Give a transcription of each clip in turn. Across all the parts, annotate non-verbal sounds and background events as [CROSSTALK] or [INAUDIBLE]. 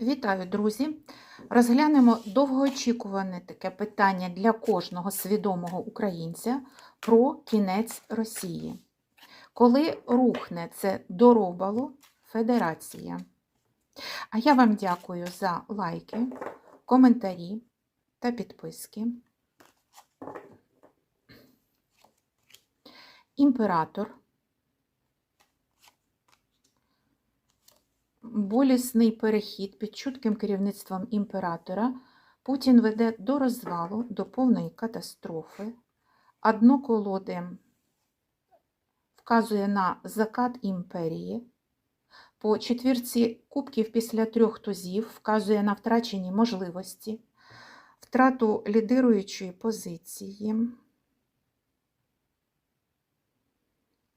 Вітаю, друзі! Розглянемо довгоочікуване таке питання для кожного свідомого українця про кінець Росії. Коли рухне це доробало Федерація. А я вам дякую за лайки, коментарі та підписки. Імператор. Болісний перехід під чутким керівництвом імператора Путін веде до розвалу, до повної катастрофи. Одно колоди вказує на закат імперії. По четвірці кубків після трьох тузів вказує на втрачені можливості, втрату лідируючої позиції,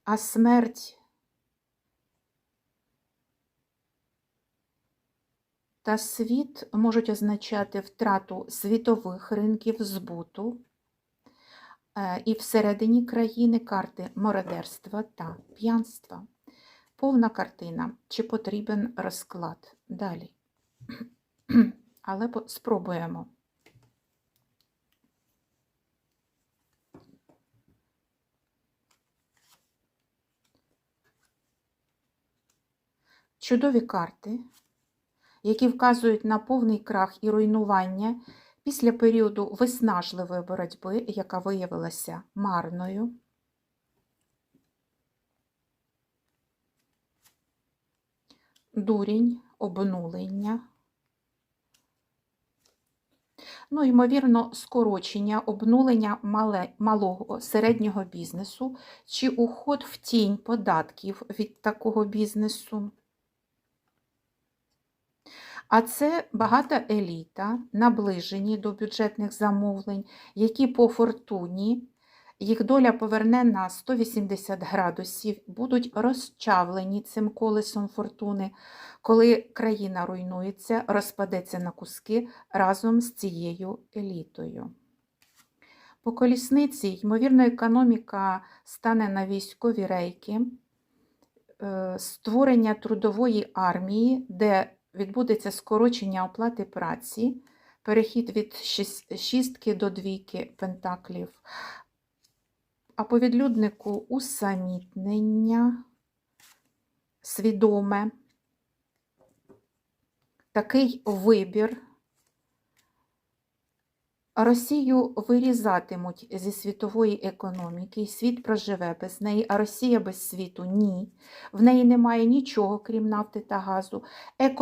а смерть та світ можуть означати втрату світових ринків збуту е, і всередині країни карти мародерства та п'янства. Повна картина. Чи потрібен розклад? Далі. [CLEARS THROAT] Але спробуємо. Чудові карти які вказують на повний крах і руйнування після періоду виснажливої боротьби, яка виявилася марною. Дурінь, обнулення. Ну, ймовірно, скорочення, обнулення мале, малого середнього бізнесу чи уход в тінь податків від такого бізнесу. А це багата еліта, наближені до бюджетних замовлень, які по фортуні, їх доля поверне на 180 градусів, будуть розчавлені цим колесом фортуни, коли країна руйнується, розпадеться на куски разом з цією елітою. По колісниці, ймовірно, економіка стане на військові рейки, е, створення трудової армії, де відбудеться скорочення оплати праці, перехід від шіс- шістки до двійки пентаклів, а по відлюднику усамітнення, свідоме, такий вибір. Росію вирізатимуть зі світової економіки, і світ проживе без неї, а Росія без світу ні. В неї немає нічого, крім нафти та газу. Економіка